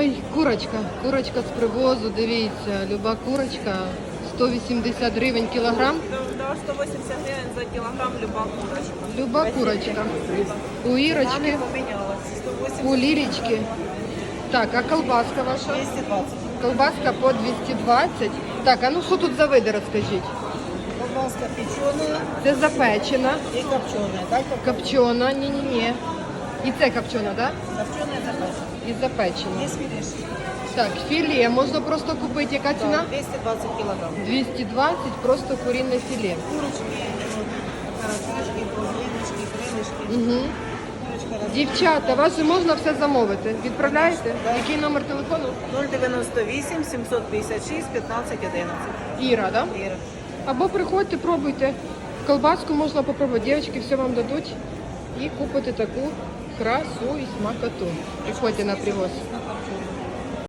Ой, курочка, курочка з привозу, дивіться, люба курочка, 180 гривень кілограм. Да, 180 гривень за кілограм люба курочка. Люба курочка. У Ірочки, Ціна не помінялась. 180 у Лілічки. Так, а колбаска ваша? 220. Колбаска по 220. Так, а ну що тут за види, розкажіть? Колбаска печеная Це запечена, и копченая. Так, копчена, ні-ні-ні. І це копчена, так? копченая запечена. І запечена. Филеш. Так, філе можна просто купити. Яка ціна? 220 килограмм. 220, просто курине філе. Курочки, карасишки, половиночки, крылышки. Угу. Дівчата, вас же можна все замовити. Відправляєте? Який номер телефону? 098 756 15 11. Іра, да? Іра. Або приходьте, пробуйте. Колбаску можна попробувати. Дівчатки все вам дадуть. І купите таку красу и смакоту. Приходите на привоз.